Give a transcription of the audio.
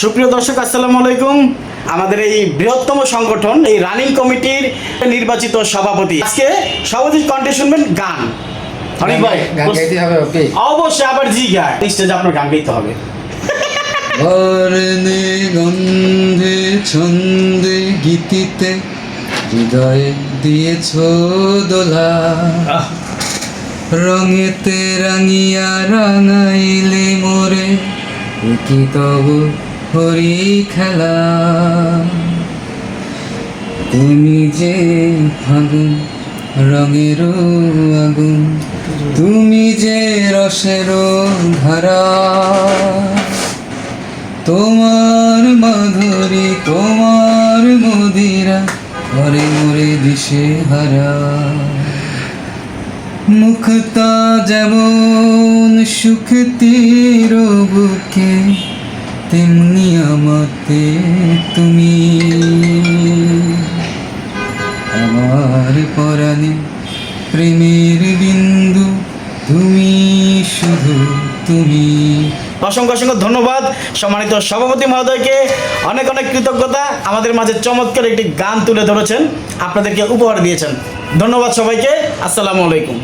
সুপ্রিয় দর্শক আসসালামু আলাইকুম। আমাদের এই বৃহত্তম সংগঠন এই রানিং কমিটির নির্বাচিত সভাপতি। আজকে সভাপতির কণ্ঠে শুনবেন গান। অনেক ভাই গান গাইতে হবে ওকে। অবশ্যই আবার জি গায় স্টেজে আপনার গান গাইতে হবে। বর্ণে গন্ধে ছন্দে গীতিতে হৃদয়ে দিয়েছ দোলা। রঙেতে রাঙিয়া রাঙাইলে মোরে কি তব হরি খেলা। তুমি যে ফাগুন রঙের আগুন, তুমি যে রসের ধারা। তোমার মাধুরী, তোমার মদিরা, ঘরে মরে দিশে হারা। মুখটা যেমন সুখতির বুকে তেমনি আমাতে তুমি। আমার পরাণে প্রেমের বিন্দু তুমি, শুধু তুমি। অসংখ্য অসংখ্য ধন্যবাদ সম্মানিত সভাপতি মহোদয়কে। অনেক অনেক কৃতজ্ঞতা। আমাদের মাঝে চমৎকার একটি গান তুলে ধরেছেন। আপনাদেরকে উপহার দিয়েছেন। ধন্যবাদ সবাইকে। আসসালামু আলাইকুম।